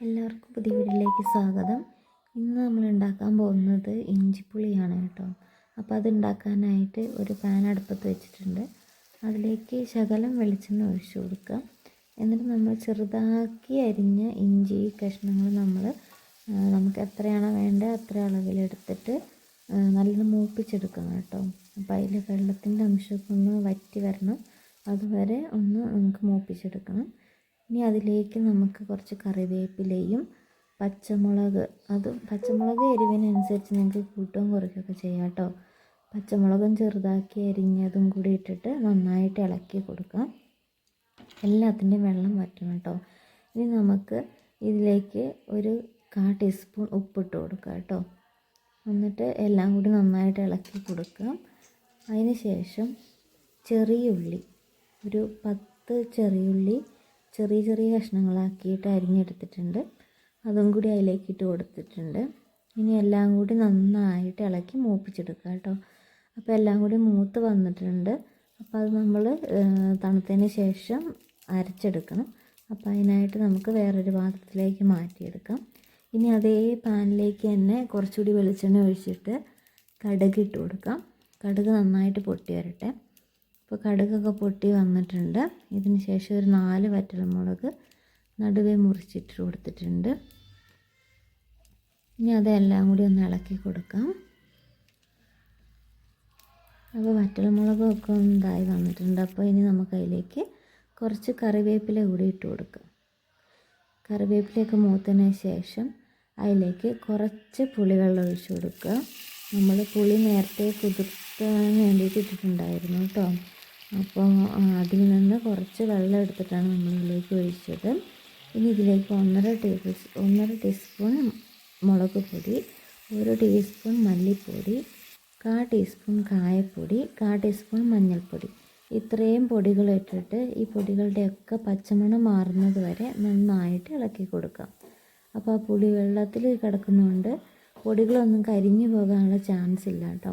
എല്ലാവർക്കും പുതിയ വീട്ടിലേക്ക് സ്വാഗതം. ഇന്ന് നമ്മൾ ഉണ്ടാക്കാൻ പോകുന്നത് ഇഞ്ചിപ്പുളിയാണ് കേട്ടോ. അപ്പോൾ അത് ഉണ്ടാക്കാനായിട്ട് ഒരു പാൻ അടുപ്പത്ത് വെച്ചിട്ടുണ്ട്. അതിലേക്ക് ശകലം വെളിച്ചെണ്ണ ഒഴിച്ചു കൊടുക്കുക. എന്നിട്ട് നമ്മൾ ചെറുതാക്കി അരിഞ്ഞ ഇഞ്ചി കഷ്ണങ്ങൾ നമ്മൾ നമുക്ക് എത്രയാണോ വേണ്ടത് അത്ര അളവിലെടുത്തിട്ട് നല്ലോണം മൂപ്പിച്ചെടുക്കണം കേട്ടോ. അപ്പോൾ അതിൽ വെള്ളത്തിന്റെ അംശമൊക്കെ ഒന്ന് വറ്റി വരണം. അതുവരെ ഒന്ന് നമുക്ക് മൂപ്പിച്ചെടുക്കണം. ഇനി അതിലേക്ക് നമുക്ക് കുറച്ച് കറിവേപ്പിലയും പച്ചമുളക് അതും പച്ചമുളക് എരിവിനനുസരിച്ച് നിങ്ങൾക്ക് കൂട്ടുകയും കുറയ്ക്കുകയൊക്കെ ചെയ്യാം കേട്ടോ. പച്ചമുളകും ചെറുതാക്കി അരിഞ്ഞതും കൂടി ഇട്ടിട്ട് നന്നായിട്ട് ഇളക്കി കൊടുക്കാം. എല്ലാത്തിന്റെയും വെള്ളം വറ്റണം കേട്ടോ. ഇനി നമുക്ക് ഇതിലേക്ക് ഒരു കാ ടീസ്പൂൺ ഉപ്പിട്ട് കൊടുക്കുക കേട്ടോ. എന്നിട്ട് എല്ലാം കൂടി നന്നായിട്ട് ഇളക്കി കൊടുക്കാം. അതിന് ശേഷം ചെറിയുള്ളി ഒരു പത്ത് ചെറിയുള്ളി ചെറിയ ചെറിയ കഷ്ണങ്ങളാക്കിയിട്ട് അരിഞ്ഞെടുത്തിട്ടുണ്ട്. അതും കൂടി അതിലേക്ക് ഇട്ട് കൊടുത്തിട്ടുണ്ട്. ഇനി എല്ലാം കൂടി നന്നായിട്ട് ഇളക്കി മൂപ്പിച്ചെടുക്കുക കേട്ടോ. അപ്പോൾ എല്ലാം കൂടി മൂത്ത് വന്നിട്ടുണ്ട്. അപ്പോൾ അത് നമ്മൾ തണുത്തതിന് ശേഷം അരച്ചെടുക്കണം. അപ്പോൾ അതിനായിട്ട് നമുക്ക് വേറൊരു പാത്രത്തിലേക്ക് മാറ്റിയെടുക്കാം. ഇനി അതേ പാനിലേക്ക് തന്നെ കുറച്ചുകൂടി വെളിച്ചെണ്ണ ഒഴിച്ചിട്ട് കടുക് ഇട്ട് കൊടുക്കാം. കടുക് നന്നായിട്ട് പൊട്ടി വരട്ടെ ഇപ്പോൾ കടുകൊക്കെ പൊട്ടി വന്നിട്ടുണ്ട്. ഇതിന് ശേഷം ഒരു നാല് വറ്റൽമുളക് നടുവേ മുറിച്ചിട്ട് കൊടുത്തിട്ടുണ്ട്. ഇനി അതെല്ലാം കൂടി ഒന്ന് ഇളക്കി കൊടുക്കാം. അപ്പോൾ വറ്റൽമുളകൊക്കെ ഇതായി വന്നിട്ടുണ്ട്. അപ്പോൾ ഇനി നമുക്ക് അതിലേക്ക് കുറച്ച് കറിവേപ്പില കൂടി ഇട്ട് കൊടുക്കാം. കറിവേപ്പിലയൊക്കെ മൂത്തതിന് ശേഷം അതിലേക്ക് കുറച്ച് പുളിവെള്ളം ഒഴിച്ച് കൊടുക്കുക. നമ്മൾ പുളി നേരത്തെ കുതിർത്താൻ വേണ്ടിയിട്ട് ഇട്ടിട്ടുണ്ടായിരുന്നു കേട്ടോ. അപ്പോൾ അതിൽ നിന്ന് കുറച്ച് വെള്ളം എടുത്തിട്ടാണ് നമ്മൾ ഇതിലേക്ക് ഒഴിച്ചത്. ഇനി ഇതിലേക്ക് ഒന്നര ടേബിൾ ഒന്നര ടീസ്പൂൺ മുളക് പൊടി ഒരു ടീസ്പൂൺ മല്ലിപ്പൊടി കാ ടീസ്പൂൺ കായപ്പൊടി കാ ടീസ്പൂൺ മഞ്ഞൾപ്പൊടി. ഇത്രയും പൊടികൾ ഇട്ടിട്ട് ഈ പൊടികളുടെയൊക്കെ പച്ചമണം മാറുന്നത് വരെ നന്നായിട്ട് ഇളക്കി കൊടുക്കാം. അപ്പോൾ ആ പുളി വെള്ളത്തിൽ കിടക്കുന്നതുകൊണ്ട് പൊടികളൊന്നും കരിഞ്ഞു പോകാനുള്ള ചാൻസ് ഇല്ല കേട്ടോ.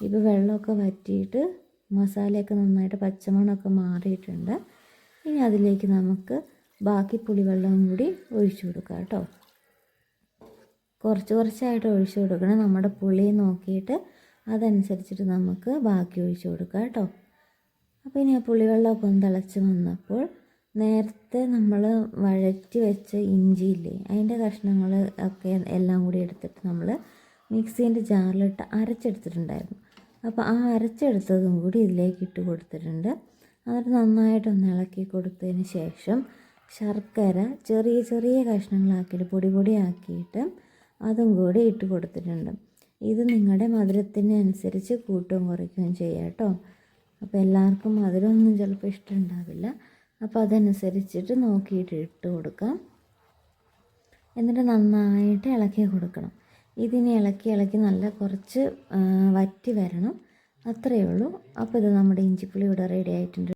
ഇപ്പോൾ വെള്ളമൊക്കെ വറ്റിയിട്ട് മസാലയൊക്കെ നന്നായിട്ട് പച്ചമണമൊക്കെ മാറിയിട്ടുണ്ട്. ഇനി അതിലേക്ക് നമുക്ക് ബാക്കി പുളിവെള്ളവും കൂടി ഒഴിച്ചു കൊടുക്കാം കേട്ടോ. കുറച്ച് കുറച്ചായിട്ട് ഒഴിച്ചു കൊടുക്കണം. നമ്മുടെ പുളി നോക്കിയിട്ട് അതനുസരിച്ചിട്ട് നമുക്ക് ബാക്കി ഒഴിച്ചു കൊടുക്കാം കേട്ടോ. അപ്പോൾ ഇനി ആ പുളിവെള്ളമൊക്കെ ഒന്ന് തിളച്ച് വന്നപ്പോൾ നേരത്തെ നമ്മൾ വഴറ്റി വെച്ച ഇഞ്ചിയില്ലേ അതിന്റെ കഷ്ണങ്ങൾ ഒക്കെ എല്ലാം കൂടി എടുത്തിട്ട് നമ്മൾ മിക്സീന്റെ ജാറിലിട്ട് അരച്ചെടുത്തിട്ടുണ്ടായിരുന്നു. അപ്പോൾ ആ അരച്ചെടുത്തതും കൂടി ഇതിലേക്ക് ഇട്ട് കൊടുത്തിട്ടുണ്ട്. എന്നിട്ട് നന്നായിട്ടൊന്ന് ഇളക്കി കൊടുത്തതിന് ശേഷം ശർക്കര ചെറിയ ചെറിയ കഷ്ണങ്ങളാക്കിയിട്ട് പൊടി പൊടിയാക്കിയിട്ട് അതും കൂടി ഇട്ട് കൊടുത്തിട്ടുണ്ട്. ഇത് നിങ്ങളുടെ മധുരത്തിനനുസരിച്ച് കൂട്ടുകയും കുറയ്ക്കുകയും ചെയ്യാം കേട്ടോ. അപ്പോൾ എല്ലാവർക്കും മധുരമൊന്നും ചിലപ്പോൾ ഇഷ്ടമുണ്ടാവില്ല അപ്പോൾ അതനുസരിച്ചിട്ട് നോക്കിയിട്ട് ഇട്ട് കൊടുക്കാം. എന്നിട്ട് നന്നായിട്ട് ഇളക്കി കൊടുക്കണം. ഇതിനെ ഇളക്കി ഇളക്കി നല്ല കുറച്ച് വറ്റി വരണം. അത്രയേ ഉള്ളൂ. അപ്പോൾ ഇത് നമ്മുടെ ഇഞ്ചിപ്പുളി ഇവിടെ റെഡി ആയിട്ടുണ്ട്.